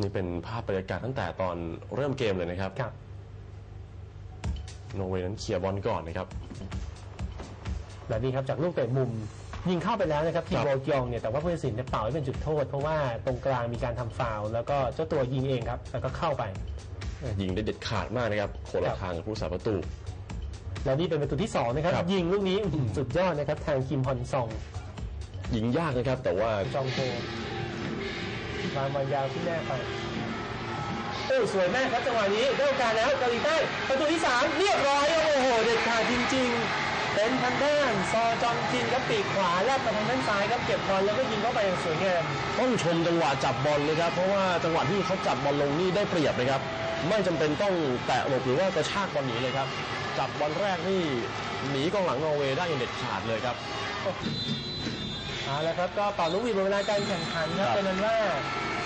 นี่เป็นภาพบรรยากาศตั้งแต่ตอนเริ่มเกมเลยนะครับครับโนร์เวย์นั้นเคลียร์บอลก่อนนะครับ แบบนี้ครับจากลูกเตะมุม ยิงเข้าไปแล้วนะครับทีครับโบกยองเนี่ยแต่ว่าผู้ตัดสินเนี่ยเป่าให้เป็นจุดโทษ เพราะว่าตรงกลางมีการทำฟาวล์แล้วก็เจ้าตัวยิงเองครับ แล้วก็เข้าไป ยิงได้เด็ดขาดมากนะครับคนครัละบทางกับผู้สาประตู แล้วนี่เป็นประตูที่สองนะครับ ครับ ยิงลูกนี้อื้อหือสุดยอดนะครับ ทางคิมฮอนซองยิงยากนะครับ แต่ว่าจองโฮ วางบอลยาวขึ้นแน่ไปโอ้สวยมากครับจังหวะนี้ได้โอกาสแล้วเกาหลีใต้ประตูที่สามเรียบร้อยโอ้โห เด็ดขาดจริง ๆ เป็นทางด้านซอจองจินครับปีกขวาแลบมาทางด้านซ้ายครับเก็บบอลแล้วก็ยิงเข้าไปอย่างสวยงามต้องชมจังหวะจับบอลเลยครับ เพราะว่าจังหวะที่เขาจับบอลลงนี่ได้เปรียบนะครับ ไม่จำเป็นต้องแตะหลบหรือว่ากระชากบอลหนีเลยครับ จับบอลแรกนี่หนีกองหลังนอร์เวย์ได้อย่างเด็ดขาดเลยครับ เอาละครับก็เป่าลูกหวีดหมดเวลาการแข่งขันครับครับ เป็นนั้นว่า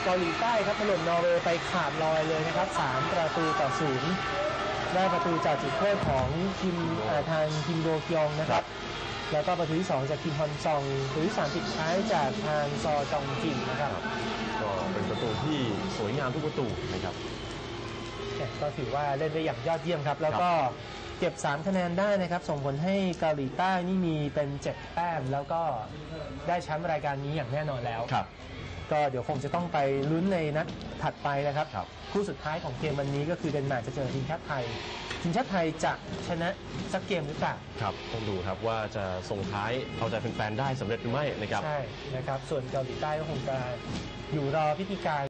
เกาหลีใต้ครับถล่มนอร์เวย์ไปขาดลอยเลยนะครับสามประตูต่อศูนย์ได้ประตูจากจุดโทษของคิมอ่าทางคิมโดกยองนะครับแล้วก็ประตูที่สองจากคิมฮอนซองประตูที่สามปิดท้ายจากทางซอจองจินนะครับก็เป็นประตูที่สวยงามทุกประตูนะครับเนี่ยก็ถือว่าเล่นได้อย่างยอดเยี่ยมครับ แล้วก็ เก็บ 3 คะแนนได้นะครับ ส่งผลให้เกาหลีใต้นี่มีเป็น 7 แต้ม แล้วก็ได้แชมป์รายการนี้อย่างแน่นอนแล้ว ครับ ก็เดี๋ยวคงจะต้องไปลุ้นในนัดถัดไปนะครับครับ คู่สุดท้ายของเกมวันนี้ก็คือเดนมาร์กจะเจอทีมชาติไทย ทีมชาติไทยจะชนะสักเกมหรือเปล่า ครับต้องดูครับว่าจะส่งท้ายเอาใจแฟนๆได้สำเร็จหรือไม่นะครับ ใช่นะครับ ส่วนเกาหลีใต้ก็คงจะอยู่รอพิธีการ